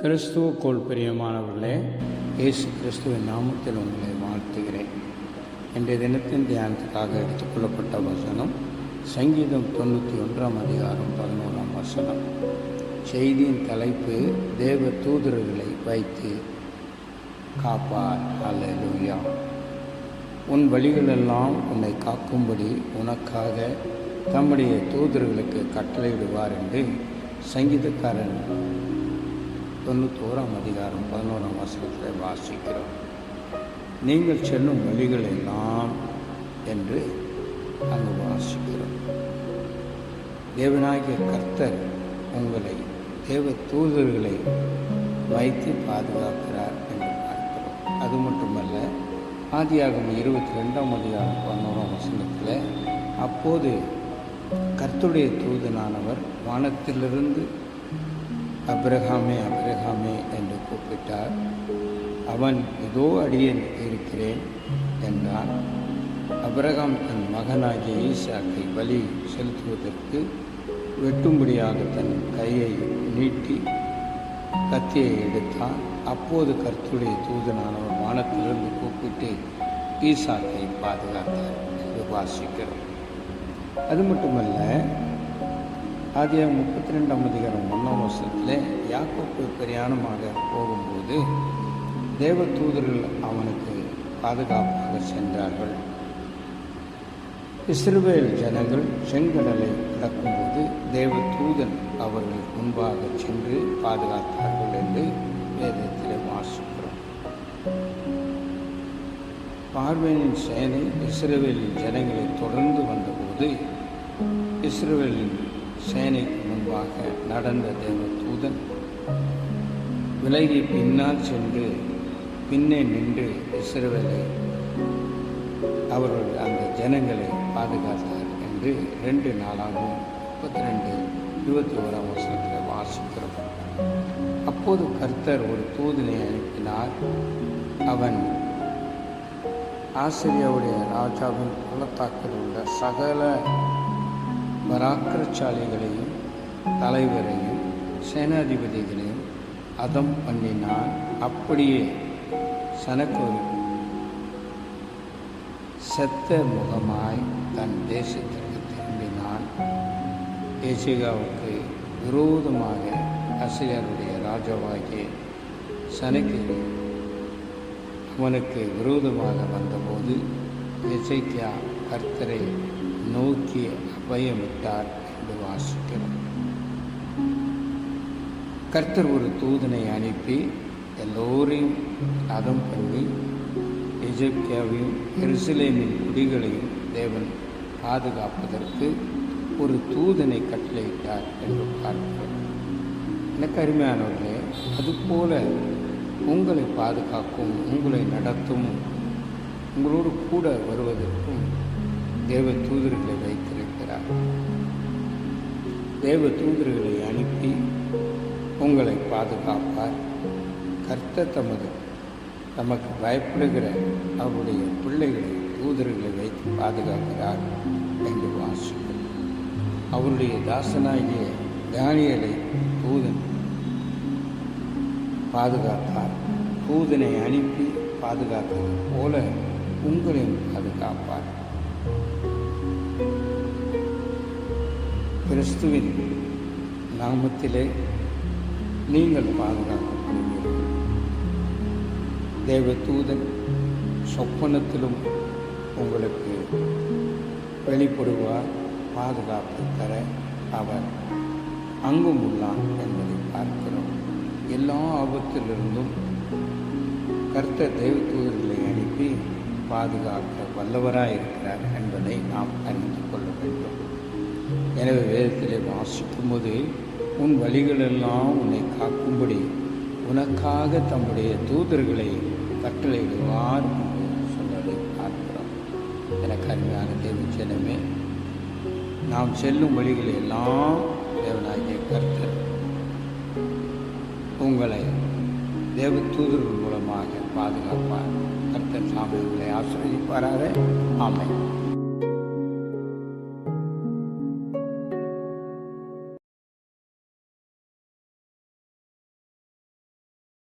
கிறிஸ்துவுக்குள் பிரியமானவர்களே இயேசு கிறிஸ்துவின் நாமத்தில் உங்களை வாழ்த்துகிறேன். இன்றைய தினத்தின் தியானத்துக்காக எடுத்துக்கொள்ளப்பட்ட வசனம் சங்கீதம் தொண்ணூற்றி ஒன்றாம் அதிகாரம் பதினோராம் வசனம். செய்தியின் தலைப்பு தேவ தூதர்களை வைத்து காப்பார். அல்லேலூயா உன் வழிகளெல்லாம் உன்னை காக்கும்படி உனக்காக தம்முடைய தூதர்களுக்கு கட்டளையிடுவார் என்று சங்கீதக்காரன் தொண்ணூத்தோராம் அதிகாரம் பதினோராம் வசனத்தில் வாசிக்கிறோம். நீங்கள் செல்லும் வழிகள் எல்லாம் என்று அங்கு வாசிக்கிறோம். தேவனாகிய கர்த்தர் உங்களை தேவ தூதர்களை வைத்து பாதுகாக்கிறார் என்று பார்க்கிறோம் அது மட்டுமல்ல ஆதியாகும் இருபத்தி ரெண்டாம் அதிகாரம் பதினோராம் வசனத்தில் அப்போது கர்த்துடைய தூதனானவர் வானத்திலிருந்து அப்ரஹாமே அப்ரஹாமே என்று கூப்பிட்டார். அவன் ஏதோ அடியேன் இருக்கிறேன் என்றான். அப்ரஹாம் தன் மகனாகிய ஈசாக்கை வலி செலுத்துவதற்கு வெட்டும்படியாக தன் கையை நீட்டி கத்தியை எடுத்தான். அப்போது கர்த்துடைய தூதனானவர் வானத்திலிருந்து கூப்பிட்டு ஈசாக்கை பாதுகாத்தார் என்று வாசிக்கிறோம். அது மட்டுமல்ல ஆதியாக முப்பத்தி ரெண்டாம் அதிகாரம் ஒன்றாம் வருஷத்தில் யாக்கோப்பு பிரயாணமாக போகும்போது தேவ தூதர்கள் அவனுக்கு பாதுகாப்பாக சென்றார்கள். இஸ்ரேல் ஜனங்கள் செங்கடலை கடக்கும்போது தேவ தூதன் அவர்கள் முன்பாக சென்று பாதுகாத்தார்கள் என்று வேதத்தில் வாசிக்கிறோம். பார்வையின் சேனை இஸ்ரவேலின் ஜனங்களை தொடர்ந்து வந்தபோது இஸ்ரேலின் சேனைக்கு முன்பாக நடந்த தேவ தூதன் விலகி பின்னால் சென்று பின்னே நின்று இஸ்ரேலை அவர்கள் அந்த ஜனங்களை பாதுகாத்தார் என்று ரெண்டு நாளாகவும் முப்பத்தி ரெண்டு இருபத்தி ஓராம் வருஷத்தில் வாசிக்கிறோம். அப்போது கர்த்தர் ஒரு தூதனை அனுப்பினார். அவன் ஆசிரியாவுடைய ராஜாவின் பள்ளத்தாக்கில் உள்ள சகல பராக்கிரசாலிகளையும் தலைவரையும் சேனாதிபதிகளையும் அதம் பண்ணினான். அப்படியே சனக்கோரி செத்த முகமாய் தன் தேசத்திற்கு திரும்பினான். ஏசிகாவுக்கு விரோதமாக அசிரியருடைய ராஜாவாகிய சனக்கிரி அவனுக்கு விரோதமாக வந்தபோது எசைக்கியா கர்த்தரை நோக்கி அபயமிட்டார் என்று வாசிக்கிறோம். கர்த்தர் ஒரு தூதனை அனுப்பி எல்லோரையும் அதம் பண்ணி எஜிப்தியாவையும் எருசலேமின் குடிகளையும் தேவன் பாதுகாப்பதற்கு ஒரு தூதனை கட்டளையிட்டார் என்று பார்க்கிறோம். எனக்கு அருமையானவர்களே அதுபோல உங்களை பாதுகாக்கும் உங்களை நடத்தும் உங்களோடு கூட வருவதற்கும் தேவ தூதர்களை வைத்திருக்கிறார். தேவ தூதர்களை அனுப்பி உங்களை பாதுகாப்பார். கர்த்த தமது நமக்கு பயப்படுகிற அவருடைய பிள்ளைகளை தூதர்களை வைத்து பாதுகாக்கிறார் என்று வாசிக்கும் அவருடைய தாசனாகிய தானியலை தூ பாதுகாத்தார் தூதனை அனுப்பி பாதுகாத்தது போல உங்களையும் பாதுகாப்பார். கிறிஸ்துவின் நாமத்திலே நீங்கள் பாதுகாக்கப்படுவீர்கள். தேவ தூதன் சொப்பனத்திலும் உங்களுக்கு வெளிப்படுவார் பாதுகாப்பு தர அவர் அங்கும் உள்ளான் என்பதை பார்க்கிறோம். எல்லா ஆபத்திலிருந்தும் கர்த்தர் தேவ தூதர்களை அனுப்பி பாதுகாக்க வல்லவராக இருக்கிறார் என்பதை நாம் அறிந்து கொள்ள வேண்டும். எனவே வேதத்திலே வாசிக்கும் போது உன் வழிகளெல்லாம் உன்னை காக்கும்படி உனக்காக தம்முடைய தூதர்களை கட்டளையிடுவார் என்று சொன்னதை பார்க்கிறோம். எனக்கு அருமையான தேவச்சனமே நாம் செல்லும் வழிகளை எல்லாம் தேவனாகிய உங்களை தேவ தூதர்கள் மூலமாக பாதுகாப்பார். கர்த்தர் சாமி உங்களை ஆசிரியப்பாராக ஆமை